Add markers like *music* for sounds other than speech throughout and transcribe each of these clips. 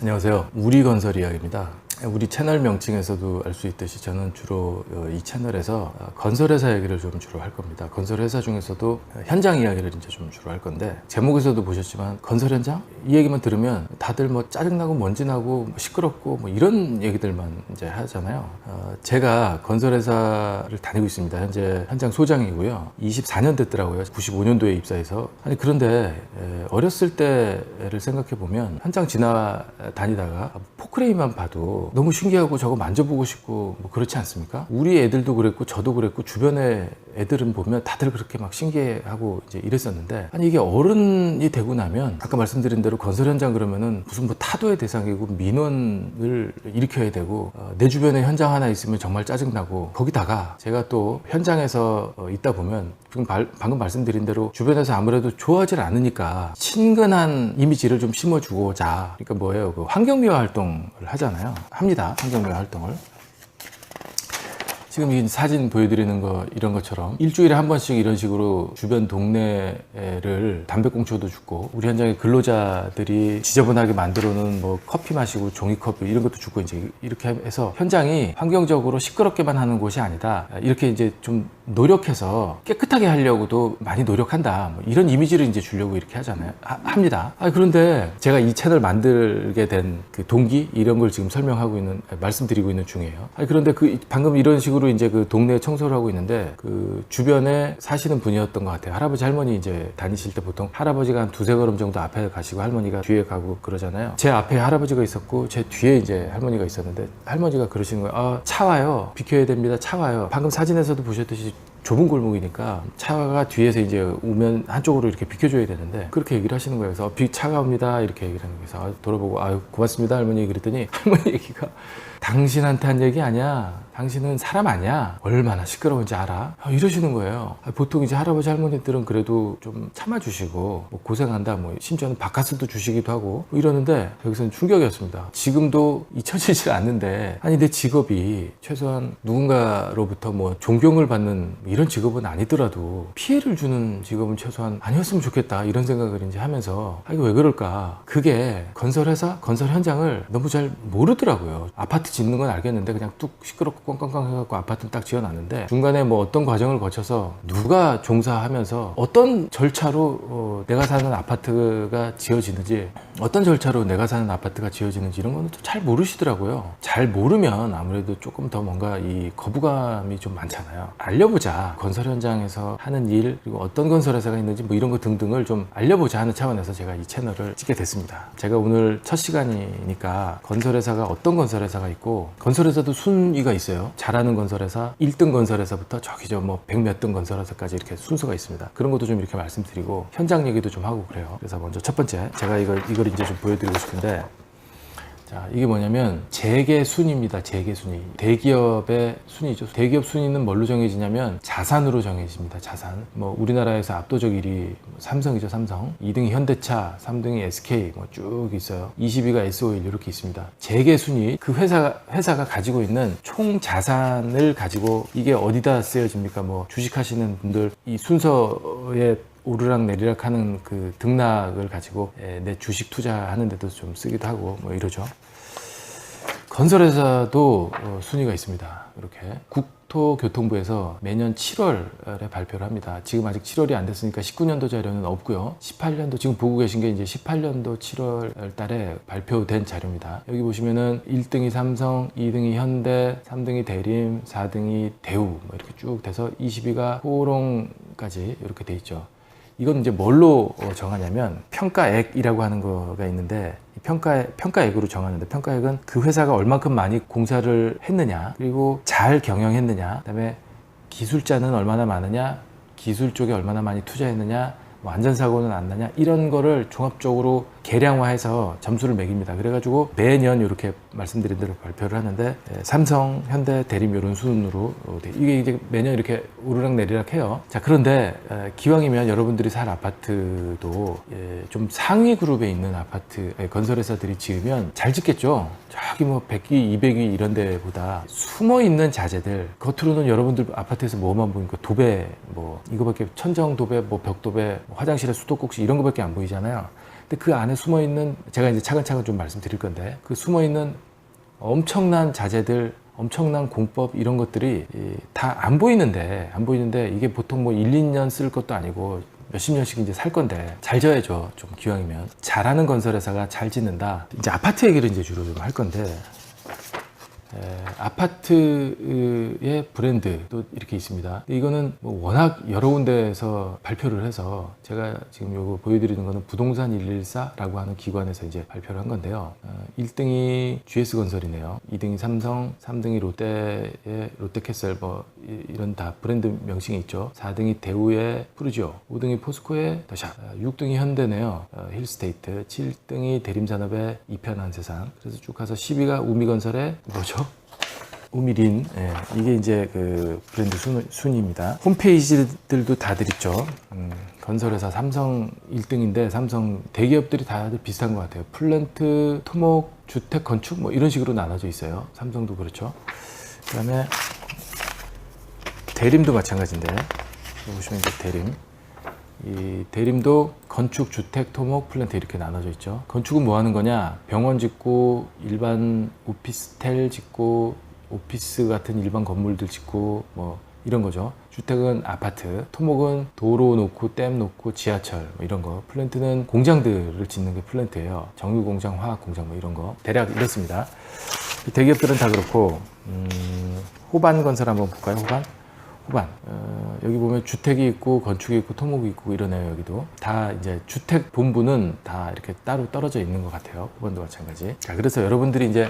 안녕하세요. 우리건설 이야기입니다. 우리 채널 명칭에서도 알 수 있듯이 저는 주로 어, 이 채널에서 어, 건설회사 얘기를 좀 주로 할 겁니다. 건설회사 중에서도 현장 이야기를 이제 좀 주로 할 건데 제목에서도 보셨지만 건설 현장 이 얘기만 들으면 다들 뭐 짜증나고 먼지나고 뭐 시끄럽고 뭐 이런 얘기들만 이제 하잖아요. 어, 제가 건설회사를 다니고 있습니다. 현재 현장 소장이고요. 24년 됐더라고요. 95년도에 입사해서 아니 그런데 에, 어렸을 때를 생각해 보면 현장 지나 다니다가 포크레인만 봐도 너무 신기하고 저거 만져보고 싶고 뭐 그렇지 않습니까? 우리 애들도 그랬고 저도 그랬고 주변에 애들은 보면 다들 그렇게 막 신기해하고 이제 이랬었는데 아니 이게 어른이 되고 나면 아까 말씀드린 대로 건설 현장 그러면은 무슨 뭐 타도의 대상이고 민원을 일으켜야 되고 어, 내 주변에 현장 하나 있으면 정말 짜증나고 거기다가 제가 또 현장에서 어, 있다 보면 지금 발- 방금 말씀드린 대로 주변에서 아무래도 좋아하질 않으니까 친근한 이미지를 좀 심어주고자. 그러니까 뭐예요? 그 환경미화 활동을 하잖아요 합니다. 환경미화 활동을 지금 이 사진 보여드리는 거 이런 것처럼 일주일에 한 번씩 이런 식으로 주변 동네를 담배꽁초도 줍고 우리 현장의 근로자들이 지저분하게 만들어 놓은 뭐 커피 마시고 종이컵 이런 것도 줍고 이제 이렇게 해서 현장이 환경적으로 시끄럽게만 하는 곳이 아니다. 이렇게 이제 좀 노력해서 깨끗하게 하려고도 많이 노력한다. 뭐 이런 이미지를 이제 주려고 이렇게 하잖아요. 하- 합니다. 아, 그런데 제가 이 채널 만들게 된 그 동기 이런 걸 지금 설명하고 있는 말씀드리고 있는 중이에요. 아니, 그런데 그 방금 이런 식으로 이제 그 동네 청소를 하고 있는데 그 주변에 사시는 분이었던 것 같아요. 할아버지 할머니 이제 다니실 때 보통 할아버지가 한 두세 걸음 정도 앞에 가시고 할머니가 뒤에 가고 그러잖아요. 제 앞에 할아버지가 있었고 제 뒤에 이제 할머니가 있었는데 할머니가 그러시는 거예요. 아, 차 와요. 비켜야 됩니다. 차 와요. 방금 사진에서도 보셨듯이 좁은 골목이니까 차가 뒤에서 이제 오면 한쪽으로 이렇게 비켜줘야 되는데 그렇게 얘기를 하시는 거예요. 그래서 비 차가 옵니다. 이렇게 얘기를 하는 거예요. 그래서 아, 돌아보고 아유 고맙습니다. 할머니. 그랬더니 *laughs* 할머니 얘기가 당신한테 한 얘기 아니야. 당신은 사람 아니야. 얼마나 시끄러운지 알아? 아, 이러시는 거예요. 아, 보통 이제 할아버지 할머니들은 그래도 좀 참아주시고 뭐 고생한다 뭐 심지어는 바카스도 주시기도 하고 뭐 이러는데 여기서는 충격이었습니다. 지금도 잊혀지질 않는데 아니 내 직업이 최소한 누군가로부터 뭐 존경을 받는 이런 직업은 아니더라도 피해를 주는 직업은 최소한 아니었으면 좋겠다 이런 생각을 이제 하면서 아 이거 왜 그럴까 그게 건설회사 건설 현장을 너무 잘 모르더라고요 아파트 짓는 건 알겠는데 그냥 뚝 시끄럽고 꽝꽝꽝 해갖고 아파트는 딱 지어놨는데 중간에 뭐 어떤 과정을 거쳐서 누가 종사하면서 어떤 절차로 어, 내가 사는 아파트가 지어지는지 어떤 절차로 내가 사는 아파트가 지어지는지 이런 거는 또잘 모르시더라고요. 잘 모르면 아무래도 조금 더 뭔가 이 거부감이 좀 많잖아요. 알려보자. 건설 현장에서 하는 일 그리고 어떤 건설 회사가 있는지 뭐 이런 거 등등을 좀 알려보자 하는 차원에서 제가 이 채널을 찍게 됐습니다. 제가 오늘 첫 시간이니까 건설 회사가 어떤 건설 회사가 있고 건설 회사도 순위가 있어요 잘하는 건설회사 1등 건설회사부터 저기 저뭐백몇등 건설회사까지 이렇게 순서가 있습니다. 그런 것도 좀 이렇게 말씀드리고 현장 얘기도 좀 하고 그래요. 그래서 먼저 첫 번째 제가 이걸 이걸 이제 좀 보여드리고 싶은데 자, 이게 뭐냐면 재계 순위입니다. 재계 순위. 대기업의 순위죠. 대기업 순위는 뭘로 정해지냐면 자산으로 정해집니다. 자산. 뭐 우리나라에서 압도적 1위 삼성이죠. 삼성. 2등이 현대차, 3등이 SK 뭐 쭉 있어요. 20위가 S5일 이렇게 있습니다. 재계 순위 그 회사가 회사가 가지고 있는 총 자산을 가지고 이게 어디다 쓰여집니까? 뭐 주식하시는 분들 이 순서에 오르락 내리락 하는 그 등락을 가지고 예, 내 주식 투자하는 데도 좀 쓰기도 하고 뭐 이러죠. 건설회사도 어, 순위가 있습니다. 이렇게 국토교통부에서 매년 7월에 발표를 합니다. 지금 아직 7월이 안 됐으니까 19년도 자료는 없고요. 18년도 지금 보고 계신 게 이제 18년도 7월 달에 발표된 자료입니다. 여기 보시면은 1등이 삼성, 2등이 현대, 3등이 대림, 4등이 대우 뭐 이렇게 쭉 돼서 20위가 호롱까지 이렇게 돼 있죠. 이건 이제 뭘로 어, 정하냐면 평가액이라고 하는 거가 있는데 이 평가 평가액으로 정하는데 평가액은 그 회사가 얼만큼 많이 공사를 했느냐 그리고 잘 경영했느냐 그다음에 기술자는 얼마나 많으냐 기술 쪽에 얼마나 많이 투자했느냐 뭐 안전사고는 안 나냐 이런 거를 종합적으로 계량화해서 점수를 매깁니다. 그래가지고 매년 이렇게 말씀드린 대로 발표를 하는데 예, 삼성, 현대, 대림 이런 순으로 어, 돼- 이게 이제 매년 이렇게 오르락 내리락 해요. 자 그런데 에, 기왕이면 여러분들이 살 아파트도 예, 좀 상위 그룹에 있는 아파트 예, 건설회사들이 지으면 잘 짓겠죠. 저기 뭐 100기, 200기 이런 데보다 숨어 있는 자재들 겉으로는 여러분들 아파트에서 뭐만 보니까 도배 뭐 이거밖에 천정 도배, 뭐 벽 도배, 뭐 화장실에 수도꼭지 이런 거밖에 안 보이잖아요. 근데 그 안에 숨어 있는 제가 이제 차근차근 좀 말씀드릴 건데 그 숨어 있는 엄청난 자재들 엄청난 공법 이런 것들이 다 안 보이는데 안 보이는데 이게 보통 뭐 1, 2년 쓸 것도 아니고 몇십 년씩 이제 살 건데 잘 져야죠 좀 기왕이면. 잘하는 건설회사가 잘 짓는다. 이제 아파트 얘기를 이제 주로 좀 할 건데 에, 아파트의 브랜드도 이렇게 있습니다. 이거는 뭐 워낙 여러 군데에서 발표를 해서 제가 지금 요거 보여드리는 거는 부동산 114라고 하는 기관에서 이제 발표를 한 건데요. 어, 1등이 GS건설이네요. 2등이 삼성, 3등이 롯데의 롯데캐슬 뭐 이- 이런 다 브랜드 명칭이 있죠. 4등이 대우의 푸르지오, 5등이 포스코의 더샵, 6등이 현대네요. 어, 힐스테이트, 7등이 대림산업의 이편한 세상. 그래서 쭉 가서 10위가 우미건설의 뭐죠? 우미린 예, 이게 이제 그 브랜드 순, 순위입니다. 홈페이지들도 다들 있죠. 음, 건설회사 삼성 1등인데 삼성 대기업들이 다들 비슷한 것 같아요. 플랜트, 토목, 주택, 건축 뭐 이런 식으로 나눠져 있어요. 삼성도 그렇죠. 그 다음에 대림도 마찬가지인데 보시면 이제 대림 이 대림도 건축, 주택, 토목, 플랜트 이렇게 나눠져 있죠. 건축은 뭐 하는 거냐? 병원 짓고 일반 오피스텔 짓고 오피스 같은 일반 건물들 짓고 뭐 이런 거죠. 주택은 아파트, 토목은 도로 놓고 댐 놓고 지하철 뭐 이런 거. 플랜트는 공장들을 짓는 게 플랜트예요. 정유 공장, 화학 공장 뭐 이런 거. 대략 이렇습니다. 이 대기업들은 다 그렇고 음, 호반 건설 한번 볼까요? 호반. 후반. 어, 여기 보면 주택이 있고 건축이 있고 토목이 있고 이러네요 여기도. 다 이제 주택 본부는 다 이렇게 따로 떨어져 있는 것 같아요 후반도 마찬가지. 자 그래서 여러분들이 이제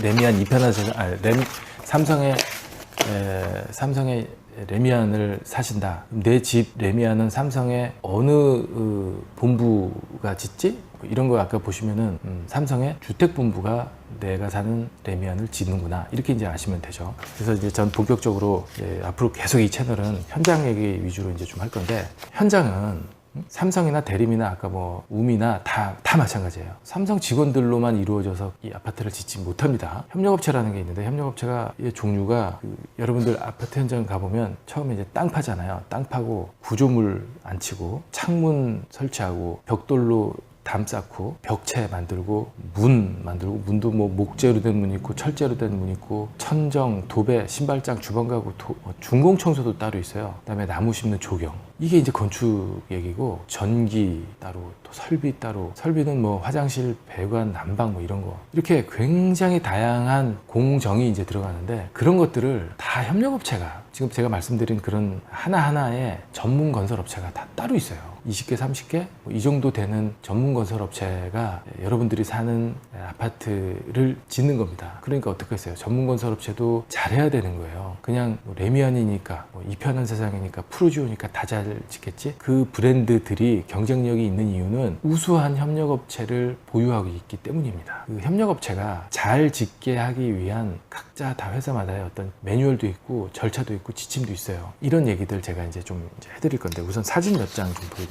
레미안 이편한 세상 아, 램 삼성의 에, 삼성의 레미안을 사신다 내 집 레미안은 삼성의 어느 어, 본부가 짓지 뭐 이런 거 아까 보시면은 음, 삼성의 주택 본부가 내가 사는 레미안을 짓는구나 이렇게 이제 아시면 되죠. 그래서 이제 전 본격적으로 예, 앞으로 계속 이 채널은 현장 얘기 위주로 이제 좀 할 건데 현장은 음? 삼성이나 대림이나 아까 뭐 우미나 다, 다 마찬가지예요. 삼성 직원들로만 이루어져서 이 아파트를 짓지 못합니다. 협력업체라는 게 있는데 협력업체가 이 종류가 그 여러분들 아파트 현장 가보면 처음에 이제 땅 파잖아요. 땅 파고 구조물 안 치고 창문 설치하고 벽돌로 담 쌓고 벽체 만들고 문 만들고 문도 뭐 목재로 된 문 있고 철재로 된 문 있고 천정 도배 신발장 주방 가구 도- 어, 중공 청소도 따로 있어요. 그다음에 나무 심는 조경. 이게 이제 건축 얘기고 전기 따로 또 설비 따로. 설비는 뭐 화장실 배관 난방 뭐 이런 거. 이렇게 굉장히 다양한 공정이 이제 들어가는데 그런 것들을 다 협력업체가 지금 제가 말씀드린 그런 하나하나의 전문 건설업체가 다 따로 있어요 20개, 30개 뭐 이 정도 되는 전문 건설 업체가 여러분들이 사는 아파트를 짓는 겁니다. 그러니까 어떻게 했어요? 전문 건설 업체도 잘해야 되는 거예요. 그냥 뭐 레미안이니까 뭐 이편한 세상이니까 푸르지오니까 다 잘 짓겠지? 그 브랜드들이 경쟁력이 있는 이유는 우수한 협력 업체를 보유하고 있기 때문입니다. 그 협력 업체가 잘 짓게 하기 위한 각자 다 회사마다의 어떤 매뉴얼도 있고 절차도 있고 지침도 있어요. 이런 얘기들 제가 이제 좀 해드릴 건데 우선 사진 몇 장 좀 보여드릴게요.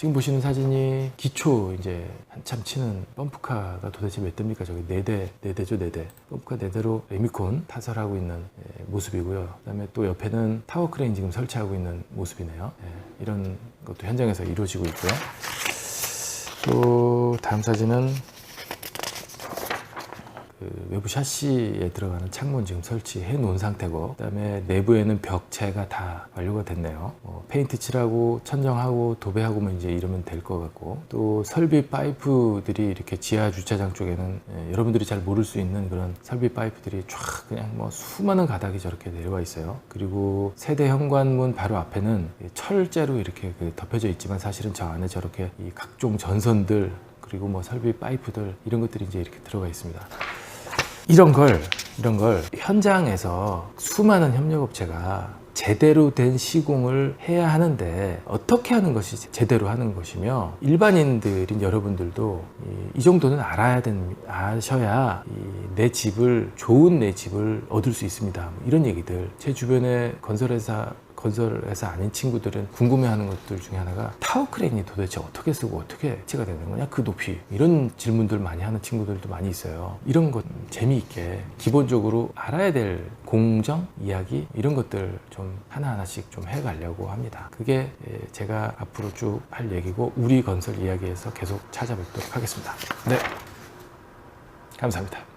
지금 보시는 사진이 기초 이제 한참 치는 펌프카가 도대체 몇 대입니까? 저기 네 대, 네 대죠, 네 대. 펌프카 네 대로 레미콘 타설하고 있는 예, 모습이고요. 그다음에 또 옆에는 타워 크레인 지금 설치하고 있는 모습이네요. 예, 이런 것도 현장에서 이루어지고 있고요. 또 다음 사진은 그 외부 샤시에 들어가는 창문 지금 설치해 놓은 상태고 그다음에 내부에는 벽체가 다 완료가 됐네요. 뭐 페인트 칠하고 천정하고 도배하고만 이제 이러면 될 것 같고 또 설비 파이프들이 이렇게 지하 주차장 쪽에는 예, 여러분들이 잘 모를 수 있는 그런 설비 파이프들이 쫙 그냥 뭐 수많은 가닥이 저렇게 내려와 있어요. 그리고 세대 현관문 바로 앞에는 이 철제로 이렇게 그 덮여져 있지만 사실은 저 안에 저렇게 이 각종 전선들 그리고 뭐 설비 파이프들 이런 것들이 이제 이렇게 들어가 있습니다. 이런 걸 이런 걸 현장에서 수많은 협력업체가 제대로 된 시공을 해야 하는데 어떻게 하는 것이 제대로 하는 것이며 일반인들인 여러분들도 이, 이 정도는 알아야 된 아셔야 이내 집을 좋은 내 집을 얻을 수 있습니다. 뭐 이런 얘기들 제 주변에 건설회사 건설회사 아닌 친구들은 궁금해하는 것들 중에 하나가 타워 크레인이 도대체 어떻게 쓰고 어떻게 해치가 되는 거냐? 그 높이. 이런 질문들 많이 하는 친구들도 많이 있어요. 이런 것 재미있게 기본적으로 알아야 될 공정 이야기 이런 것들 좀 하나하나씩 좀 해가려고 합니다. 그게 예, 제가 앞으로 쭉 할 얘기고 우리 건설 이야기에서 계속 찾아뵙도록 하겠습니다. 네. 감사합니다